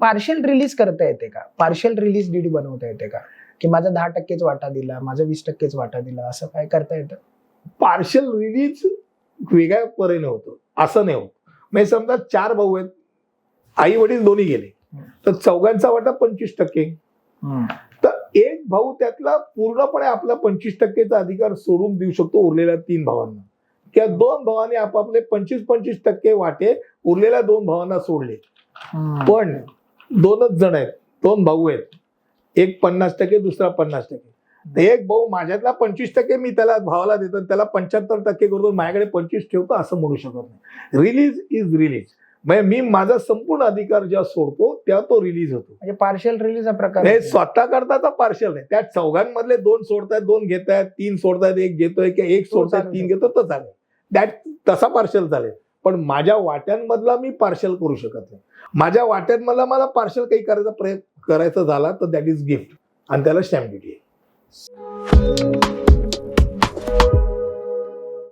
Partial release करता येते का? पार्शल रिलीज डीडी बनवता येते का? की माझा दहा टक्केच वाटा दिला माझा वीस टक्केच वाटा दिला असं काय करता येतं? पार्शल रिलीज वेगळ्या परीने होतं. असं नाही होत. म्हणजे समजा चार भाऊ आहेत आई वडील दोन्ही गेले तर चौघांचा वाटा पंचवीस टक्के. तर एक भाऊ त्यातला पूर्णपणे आपला पंचवीस टक्केचा अधिकार सोडून देऊ शकतो उरलेल्या तीन भावांना. किंवा दोन भावांनी आपापले पंचवीस पंचवीस टक्के वाटे उरलेल्या दोन भावांना सोडले. पण दोनच जण आहेत. दोन भाऊ आहेत. एक पन्नास टक्के दुसरा पन्नास टक्के. तर एक भाऊ माझ्यातला पंचवीस टक्के मी त्याला भावाला देतो आणि त्याला पंच्याहत्तर टक्के करतो माझ्याकडे पंचवीस ठेवतो असं म्हणू शकत नाही. रिलीज इज रिलीज म्हणजे मी माझा संपूर्ण अधिकार जेव्हा सोडतो तेव्हा तो रिलीज होतो. म्हणजे पार्शल रिलीज प्रकार हे. स्वतः करताचा पार्शल नाही. त्या चौघांमधले दोन सोडतायत दोन घेत आहेत तीन सोडतायत एक घेतोय किंवा एक सोडतायत तीन. घेतो तर चालेल दॅट तसा पार्शल चालेल. पण माझ्या वाट्यांमधला मी पार्शल करू शकत नाही. माझ्या वाट्यांमधला मला पार्शल काही करायचा प्रयत्न करायचा झाला तर दॅट इज गिफ्ट आणि त्याला स्टॅम्प ड्युटी आहे.